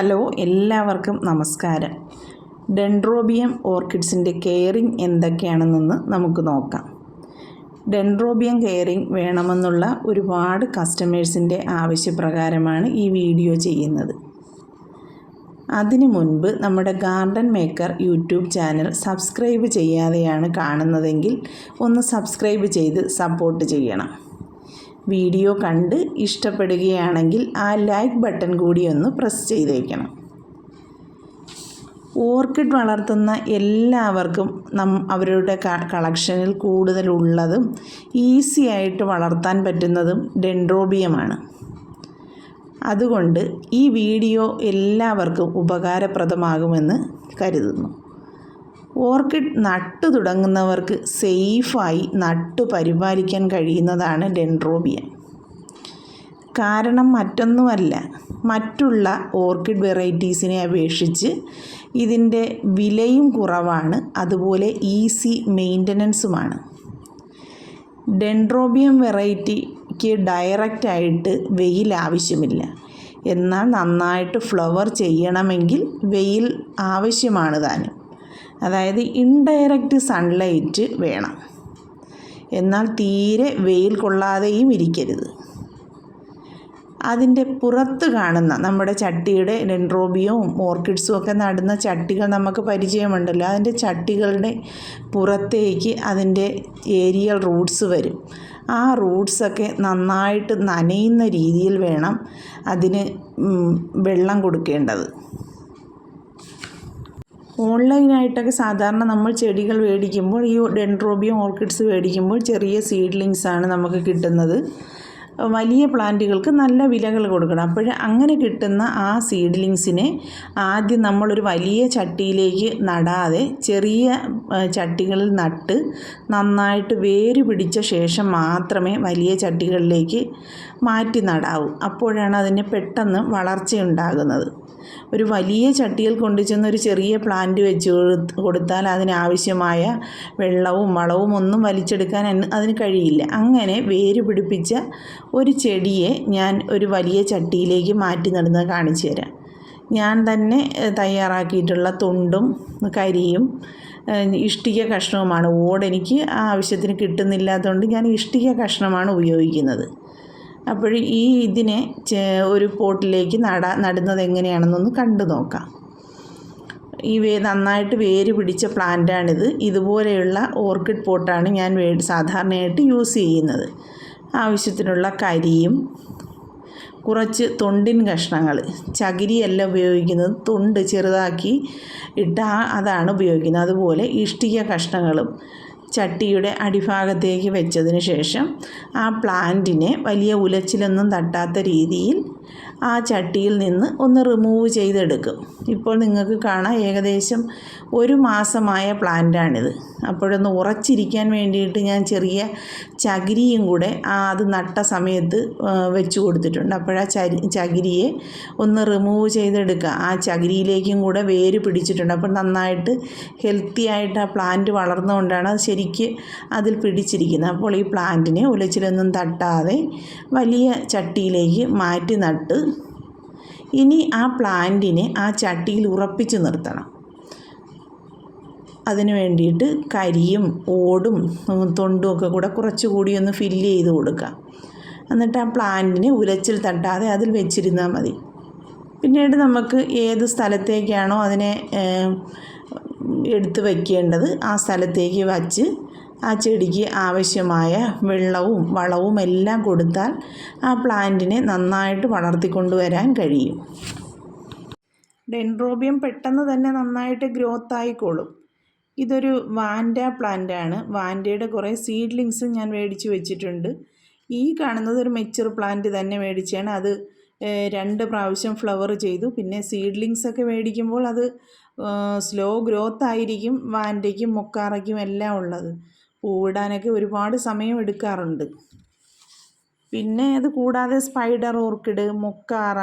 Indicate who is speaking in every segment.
Speaker 1: Hello എല്ലാവർക്കും നമസ്കാരം. Dendrobium ഓർക്കിഡ്സിന്റെ caring എന്തൊക്കെയാണെന്നൊന്ന് നമുക്ക് നോക്കാം. ഡെൻഡ്രോബിയം കെയറിങ് വേണമെന്നുള്ള ഒരുപാട് കസ്റ്റമേഴ്സിന്റെ ആവശ്യപ്രകാരമാണ് ഈ വീഡിയോ ചെയ്യുന്നത്. അതിനു മുൻപ് നമ്മുടെ garden maker YouTube channel subscribe ചെയ്യാതെയാണ് കാണുന്നതെങ്കിൽ ഒന്ന് സബ്സ്ക്രൈബ് ചെയ്ത് സപ്പോർട്ട് ചെയ്യണം. വീഡിയോ കണ്ട് ഇഷ്ടപ്പെടുകയാണെങ്കിൽ ആ ലൈക്ക് ബട്ടൺ കൂടി ഒന്ന് പ്രസ് ചെയ്തേക്കണം. ഓർക്കിഡ് വളർത്തുന്ന എല്ലാവർക്കും നം അവരുടെ കളക്ഷനിൽ കൂടുതലുള്ളതും ഈസി ആയിട്ട് വളർത്താൻ പറ്റുന്നതും ഡെൻഡ്രോബിയമാണ് അതുകൊണ്ട് ഈ വീഡിയോ എല്ലാവർക്കും ഉപകാരപ്രദമാകുമെന്ന് കരുതുന്നു. ഓർക്കിഡ് നട്ടു തുടങ്ങുന്നവർക്ക് സേഫായി നട്ടു പരിപാലിക്കാൻ കഴിയുന്നതാണ് ഡെൻഡ്രോബിയം. കാരണം മറ്റൊന്നുമല്ല മറ്റുള്ള ഓർക്കിഡ് വെറൈറ്റീസിനെ അപേക്ഷിച്ച് ഇതിന്റെ വിലയും കുറവാണ് അതുപോലെ ഈസി മെയിന്റനൻസുമാണ്. ഡെൻഡ്രോബിയം വെറൈറ്റിക്ക് ഡയറക്റ്റായിട്ട് വെയിൽ ആവശ്യമില്ല. എന്നാൽ നന്നായിട്ട് ഫ്ലവർ ചെയ്യണമെങ്കിൽ വെയിൽ ആവശ്യമാണ് താനും. അതായത് ഇൻഡയറക്റ്റ് സൺലൈറ്റ് വേണം. എന്നാൽ തീരെ വെയിൽ കൊള്ളാതെയും ഇരിക്കരുത്. അതിന്റെ പുറത്ത് കാണുന്ന നമ്മുടെ ചട്ടിയുടെ ഡെൻഡ്രോബിയവും ഓർക്കിഡ്സും ഒക്കെ നടുന്ന ചട്ടികൾ നമുക്ക് പരിചയമുണ്ടല്ലോ. അതിന്റെ ചട്ടികളുടെ പുറത്തേക്ക് അതിന്റെ ഏരിയൽ റൂട്ട്സ് വരും. ആ റൂട്ട്സൊക്കെ നന്നായിട്ട് നനയുന്ന രീതിയിൽ വേണം അതിന് വെള്ളം കൊടുക്കേണ്ടത്. ഓൺലൈനായിട്ടൊക്കെ സാധാരണ നമ്മൾ ചെടികൾ മേടിക്കുമ്പോൾ ഈ ഡെൻഡ്രോബിയം ഓർക്കിഡ്സ് മേടിക്കുമ്പോൾ ചെറിയ സീഡ്ലിങ്സ് ആണ് നമുക്ക് കിട്ടുന്നത്. വലിയ പ്ലാന്റുകൾക്ക് നല്ല വിലകൾ കൊടുക്കണം. അപ്പോൾ അങ്ങനെ കിട്ടുന്ന ആ സീഡ്ലിങ്സിനെ ആദ്യം നമ്മളൊരു വലിയ ചട്ടിയിലേക്ക് നടാതെ ചെറിയ ചട്ടികളിൽ നട്ട് നന്നായിട്ട് വേര് പിടിച്ച ശേഷം മാത്രമേ വലിയ ചട്ടികളിലേക്ക് മാറ്റി നടാവൂ. അപ്പോഴാണ് അതിന് പെട്ടെന്ന് വളർച്ചയുണ്ടാകുന്നത്. ഒരു വലിയ ചട്ടിയിൽ കൊണ്ടുചെന്ന് ഒരു ചെറിയ പ്ലാന്റ് വെച്ച് കൊടുത്ത് കൊടുത്താൽ അതിനാവശ്യമായ വെള്ളവും വളവും ഒന്നും വലിച്ചെടുക്കാൻ അതിന് കഴിയില്ല. അങ്ങനെ വേര് പിടിപ്പിച്ച ഒരു ചെടിയെ ഞാൻ ഒരു വലിയ ചട്ടിയിലേക്ക് മാറ്റി നടുന്നത് കാണിച്ചു തരാം. ഞാൻ തന്നെ തയ്യാറാക്കിയിട്ടുള്ള തൊണ്ടും കരിയും ഇഷ്ടിക കഷ്ണവുമാണ്. ഓടെനിക്ക് ആവശ്യത്തിന് കിട്ടുന്നില്ലാത്തതുകൊണ്ട് ഞാൻ ഇഷ്ടിക കഷ്ണമാണ് ഉപയോഗിക്കുന്നത്. അപ്പോൾ ഈ ഇതിനെ ഒരു പോട്ടിലേക്ക് നട നടുന്നത് എങ്ങനെയാണെന്നൊന്ന് കണ്ടു നോക്കാം. ഈ വേ നന്നായിട്ട് വേര് പിടിച്ച പ്ലാന്റാണിത്. ഇതുപോലെയുള്ള ഓർക്കിഡ് പോട്ടാണ് ഞാൻ സാധാരണയായിട്ട് യൂസ് ചെയ്യുന്നത്. ആവശ്യത്തിനുള്ള കരിയും കുറച്ച് തൊണ്ടിൻ കഷ്ണങ്ങൾ. ചകിരിയല്ല ഉപയോഗിക്കുന്നത് തൊണ്ട് ചെറുതാക്കി ഇട്ട് അതാണ് ഉപയോഗിക്കുന്നത്. അതുപോലെ ഇഷ്ടിക കഷ്ണങ്ങളും ചട്ടിയുടെ അടിഭാഗത്തേക്ക് വെച്ചതിന് ശേഷം ആ പ്ലാന്റിനെ വലിയ ഉലച്ചിലൊന്നും തട്ടാത്ത രീതിയിൽ ആ ചട്ടിയിൽ നിന്ന് ഒന്ന് റിമൂവ് ചെയ്തെടുക്കും. ഇപ്പോൾ നിങ്ങൾക്ക് കാണാം ഏകദേശം ഒരു മാസമായ പ്ലാന്റാണിത് അപ്പോഴൊന്ന് ഉറച്ചിരിക്കാൻ വേണ്ടിയിട്ട് ഞാൻ ചെറിയ ചകിരിയും കൂടെ ആ അത് നട്ട സമയത്ത് വെച്ച് കൊടുത്തിട്ടുണ്ട്. അപ്പോഴാ ചരി ചകിരിയെ ഒന്ന് റിമൂവ് ചെയ്തെടുക്കുക. ആ ചകിരിയിലേക്കും കൂടെ വേര് പിടിച്ചിട്ടുണ്ട്. അപ്പോൾ നന്നായിട്ട് ഹെൽത്തി ആയിട്ട് ആ പ്ലാന്റ് വളർന്നുകൊണ്ടാണ് അത് ശരിക്ക് അതിൽ പിടിച്ചിരിക്കുന്നത്. അപ്പോൾ ഈ പ്ലാന്റിനെ ഉലച്ചിലൊന്നും തട്ടാതെ വലിയ ചട്ടിയിലേക്ക് മാറ്റി നട്ട്. ഇനി ആ പ്ലാന്റിനെ ആ ചട്ടിയിൽ ഉറപ്പിച്ച് നിർത്തണം. അതിന് വേണ്ടിയിട്ട് കരിയും ഓടും തൊണ്ടും ഒക്കെ കൂടെ കുറച്ചുകൂടി ഒന്ന് ഫില്ല് ചെയ്ത് കൊടുക്കുക. എന്നിട്ട് ആ പ്ലാന്റിനെ ഉലച്ചിൽ തട്ടാതെ അതിൽ വെച്ചിരുന്നാൽ മതി. പിന്നീട് നമുക്ക് ഏത് സ്ഥലത്തേക്കാണോ അതിനെ എടുത്ത് വയ്ക്കേണ്ടത് ആ സ്ഥലത്തേക്ക് വച്ച് ആ ചെടിക്ക് ആവശ്യമായ വെള്ളവും വളവും എല്ലാം കൊടുത്താൽ ആ പ്ലാന്റിനെ നന്നായിട്ട് വളർത്തിക്കൊണ്ടുവരാൻ കഴിയും. ഡെൻഡ്രോബിയം പെട്ടെന്ന് തന്നെ നന്നായിട്ട് ഗ്രോത്ത് ആയിക്കോളും. ഇതൊരു വാൻഡ പ്ലാന്റ് ആണ് വാൻഡയുടെ കുറേ സീഡ്ലിങ്സ് ഞാൻ മേടിച്ച് വെച്ചിട്ടുണ്ട്. ഈ കാണുന്നത് ഒരു മെച്ചുർ പ്ലാന്റ് തന്നെ മേടിച്ചാണ് അത് രണ്ട് പ്രാവശ്യം ഫ്ലവർ ചെയ്തു. പിന്നെ സീഡ്ലിങ്സ് ഒക്കെ മേടിക്കുമ്പോൾ അത് സ്ലോ ഗ്രോത്ത് ആയിരിക്കും വാൻഡയ്ക്കും മൊക്കാറയ്ക്കും എല്ലാം ഉള്ളത്. പൂവിടാനൊക്കെ ഒരുപാട് സമയം എടുക്കാറുണ്ട്. പിന്നെ അത് കൂടാതെ spider orchid mokara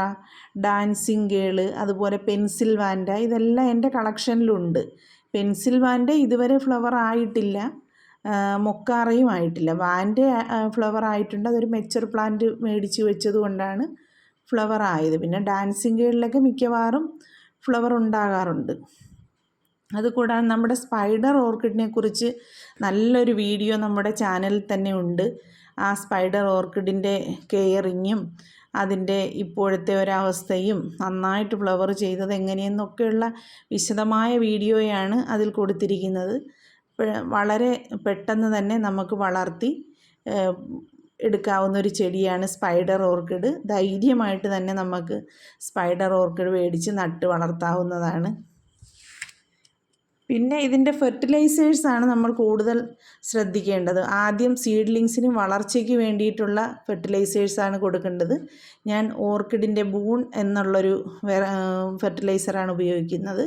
Speaker 1: dancing girl അതുപോലെ പെൻസിൽ വാൻഡ ഇതെല്ലാം എന്റെ കളക്ഷനിലുണ്ട് പെൻസിൽ വാൻഡ ഇതുവരെ ഫ്ലവർ ആയിട്ടില്ല. മൊക്കാറയും ആയിട്ടില്ല. വാൻഡ ഫ്ലവർ ആയിട്ടുണ്ട്. അതൊരു മെച്ചർ പ്ലാന്റ് മേടിച്ച് വെച്ചത് കൊണ്ടാണ് ഫ്ലവർ ആയത്. പിന്നെ ഡാൻസിങ് ഗേളിലൊക്കെ മിക്കവാറും ഫ്ലവർ ഉണ്ടാകാറുണ്ട്. അതുകൂടാതെ നമ്മുടെ സ്പൈഡർ ഓർക്കിഡിനെ കുറിച്ച് നല്ലൊരു വീഡിയോ നമ്മുടെ ചാനലിൽ തന്നെ ഉണ്ട്. ആ സ്പൈഡർ ഓർക്കിഡിന്റെ കെയറിങ്ങും അതിന്റെ ഇപ്പോഴത്തെ ഒരവസ്ഥയും നന്നായിട്ട് ഫ്ലവർ ചെയ്തത് എങ്ങനെയെന്നൊക്കെയുള്ള വിശദമായ വീഡിയോയാണ് അതിൽ കൊടുത്തിരിക്കുന്നത്. വളരെ പെട്ടെന്ന് തന്നെ നമുക്ക് വളർത്തി എടുക്കാവുന്ന ഒരു ചെടിയാണ് സ്പൈഡർ ഓർക്കിഡ്. ധൈര്യമായിട്ട് തന്നെ നമുക്ക് സ്പൈഡർ ഓർക്കിഡ് മേടിച്ച് നട്ട് വളർത്താവുന്നതാണ്. പിന്നെ ഇതിന്റെ ഫെർട്ടിലൈസേഴ്സാണ് നമ്മൾ കൂടുതൽ ശ്രദ്ധിക്കേണ്ടത്. ആദ്യം സീഡ്ലിങ്സിന് വളർച്ചയ്ക്ക് വേണ്ടിയിട്ടുള്ള ഫെർട്ടിലൈസേഴ്സാണ് കൊടുക്കേണ്ടത്. ഞാൻ ഓർക്കിഡിന്റെ ബൂൺ എന്നുള്ളൊരു ഫെർട്ടിലൈസറാണ് ഉപയോഗിക്കുന്നത്.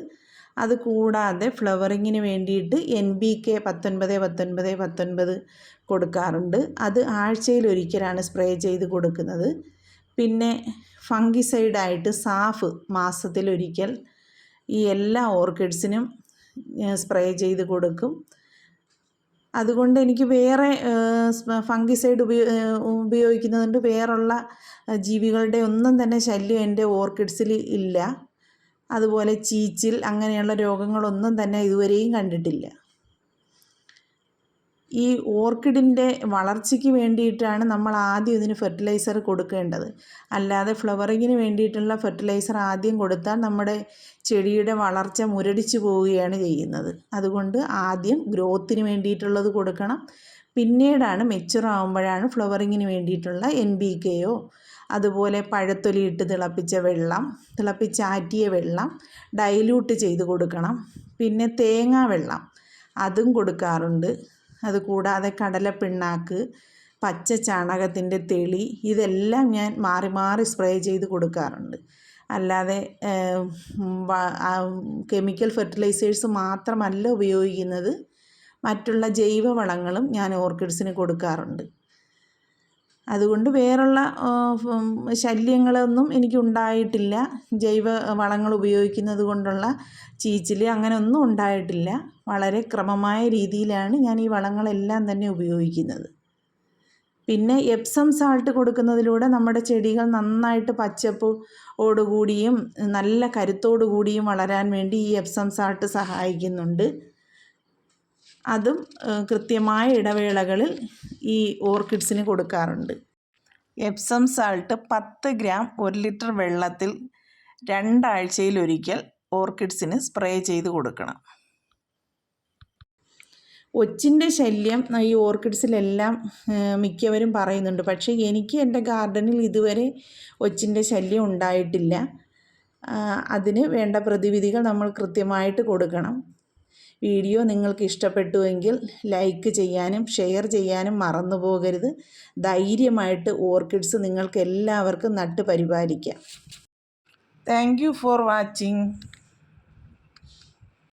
Speaker 1: അത് കൂടാതെ ഫ്ലവറിങ്ങിന് വേണ്ടിയിട്ട് എൻ ബി കെ പത്തൊൻപത് പത്തൊൻപത് പത്തൊൻപത് കൊടുക്കാറുണ്ട്. അത് ആഴ്ചയിൽ ഒരിക്കലാണ് സ്പ്രേ ചെയ്ത് കൊടുക്കുന്നത്. പിന്നെ ഫംഗിസൈഡായിട്ട് സാഫ് മാസത്തിലൊരിക്കൽ ഈ എല്ലാ ഓർക്കിഡ്സിനും സ്പ്രേ ചെയ്ത് കൊടുക്കും. അതുകൊണ്ട് എനിക്ക് വേറെ ഫംഗിസൈഡ് ഉപയോ ഉപയോഗിക്കുന്നതുകൊണ്ട് വേറുള്ള ജീവികളുടെ ഒന്നും തന്നെ ശല്യം എന്റെ ഓർക്കിഡ്സിൽ ഇല്ല. അതുപോലെ ചീച്ചിൽ അങ്ങനെയുള്ള രോഗങ്ങളൊന്നും തന്നെ ഇതുവരെയും കണ്ടിട്ടില്ല. ഈ ഓർക്കിഡിന്റെ വളർച്ചയ്ക്ക് വേണ്ടിയിട്ടാണ് നമ്മൾ ആദ്യം ഇതിന് ഫെർട്ടിലൈസർ കൊടുക്കേണ്ടത്. അല്ലാതെ ഫ്ലവറിങ്ങിന് വേണ്ടിയിട്ടുള്ള ഫെർട്ടിലൈസർ ആദ്യം കൊടുത്താൽ നമ്മുടെ ചെടിയുടെ വളർച്ച മുരടിച്ചു പോവുകയാണ് ചെയ്യുന്നത്. അതുകൊണ്ട് ആദ്യം ഗ്രോത്തിന് വേണ്ടിയിട്ടുള്ളത് കൊടുക്കണം. പിന്നീടാണ് മെച്ചുർ ആകുമ്പോഴാണ് ഫ്ലവറിങ്ങിന് വേണ്ടിയിട്ടുള്ള എൻ ബി കെയോ അതുപോലെ പഴത്തൊലിയിട്ട് തിളപ്പിച്ച വെള്ളം തിളപ്പിച്ചാറ്റിയ വെള്ളം ഡൈല്യൂട്ട് ചെയ്ത് കൊടുക്കണം. പിന്നെ തേങ്ങാ വെള്ളം അതും കൊടുക്കാറുണ്ട്. അതുകൂടാതെ കടലപ്പിണ്ണാക്ക് പച്ച ചാണകത്തിന്റെ തെളി ഇതെല്ലാം ഞാൻ മാറി മാറി സ്പ്രേ ചെയ്ത് കൊടുക്കാറുണ്ട്. അല്ലാതെ കെമിക്കൽ ഫെർട്ടിലൈസേഴ്സ് മാത്രമല്ല ഉപയോഗിക്കുന്നത്. മറ്റുള്ള ജൈവവളങ്ങളും ഞാൻ ഓർക്കിഡ്സിന് കൊടുക്കാറുണ്ട്. അതുകൊണ്ട് വേറുള്ള ശല്യങ്ങളൊന്നും എനിക്ക് ഉണ്ടായിട്ടില്ല ജൈവ വളങ്ങൾ ഉപയോഗിക്കുന്നത് കൊണ്ടുള്ള ചീച്ചിൽ അങ്ങനെ ഒന്നും ഉണ്ടായിട്ടില്ല. വളരെ ക്രമമായ രീതിയിലാണ് ഞാൻ ഈ വളങ്ങളെല്ലാം തന്നെ ഉപയോഗിക്കുന്നത്. പിന്നെ എപ്സം സാൾട്ട് കൊടുക്കുന്നതിലൂടെ നമ്മുടെ ചെടികൾ നന്നായിട്ട് പച്ചപ്പോടുകൂടിയും നല്ല കരുത്തോടുകൂടിയും വളരാൻ വേണ്ടി ഈ എപ്സം സാൾട്ട് സഹായിക്കുന്നുണ്ട്. അതും കൃത്യമായ ഇടവേളകളിൽ ഈ ഓർക്കിഡ്സിന് കൊടുക്കാറുണ്ട്. എപ്സം സാൾട്ട് പത്ത് ഗ്രാം ഒരു ലിറ്റർ വെള്ളത്തിൽ രണ്ടാഴ്ചയിൽ ഒരിക്കൽ ഓർക്കിഡ്സിന് സ്പ്രേ ചെയ്ത് കൊടുക്കണം. ഒച്ചിന്റെ ശല്യം ഈ ഓർക്കിഡ്സിലെല്ലാം മിക്കവരും പറയുന്നുണ്ട്. പക്ഷേ എനിക്ക് എന്റെ ഗാർഡനിൽ ഇതുവരെ ഒച്ചിന്റെ ശല്യം ഉണ്ടായിട്ടില്ല. അതിന് വേണ്ട പ്രതിവിധികൾ നമ്മൾ കൃത്യമായിട്ട് കൊടുക്കണം. വീഡിയോ നിങ്ങൾക്ക് ഇഷ്ടപ്പെട്ടുവെങ്കിൽ ലൈക്ക് ചെയ്യാനും ഷെയർ ചെയ്യാനും മറന്നു പോകരുത്. ധൈര്യമായിട്ട് ഓർക്കിഡ്സ് നിങ്ങൾക്ക് എല്ലാവർക്കും നട്ട് പരിപാലിക്കാം. Thank for watching.